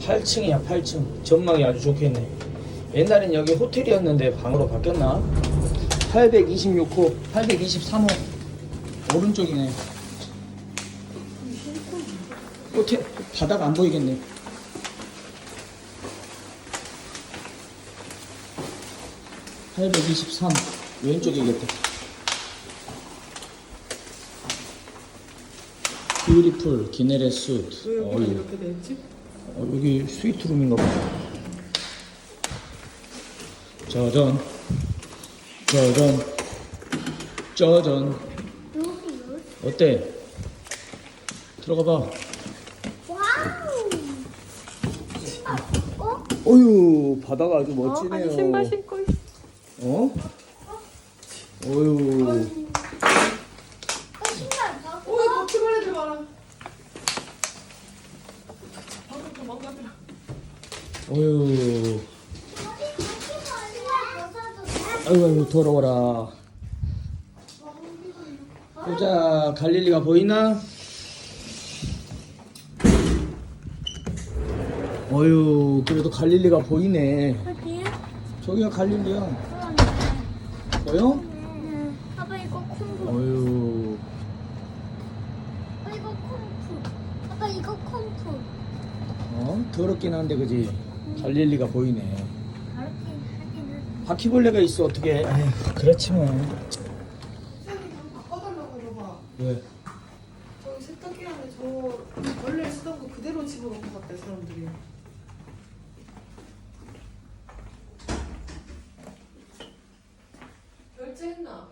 8층이야 8층. 전망이 아주 좋겠네. 옛날엔 여기 호텔이었는데 방으로 바뀌었나? 826호 823호. 오른쪽이네. 호텔 바닥 안 보이겠네. (823) 왼쪽이겠다. 뷰티풀 기네레 여기 어이. 이렇게 돼 있지? 어, 여기 스위트룸인가 보다. 짜잔. 짜잔. 짜잔. 어때? 들어가 봐. 와우. 신발. 어? 어휴, 바다가 아주 어? 멋지네요. 아니 신발 신고 있어. 어? 어휴. 어, 신발 벗고. 오, 이거 출발하지 마라. 방금 도망가더라. 어휴. 아이고, 아이고, 더러워라. 보자, 갈릴리가 보이나? 어휴, 그래도 갈릴리가 보이네. 어디야? 저기가 갈릴리야. 보여? 응. 아빠 이거 콩프. 어휴. 어, 이거 콩프. 아빠 이거 콩프. 어? 더럽긴 한데, 그지? 갈릴리가 보이네. 바퀴벌레가 있어 어떻게? 아휴, 그렇지 뭐. 왜? 저 세탁기 안에 저 원래 쓰던 거 그대로 집어넣은 것 같아 사람들이. 결제했나?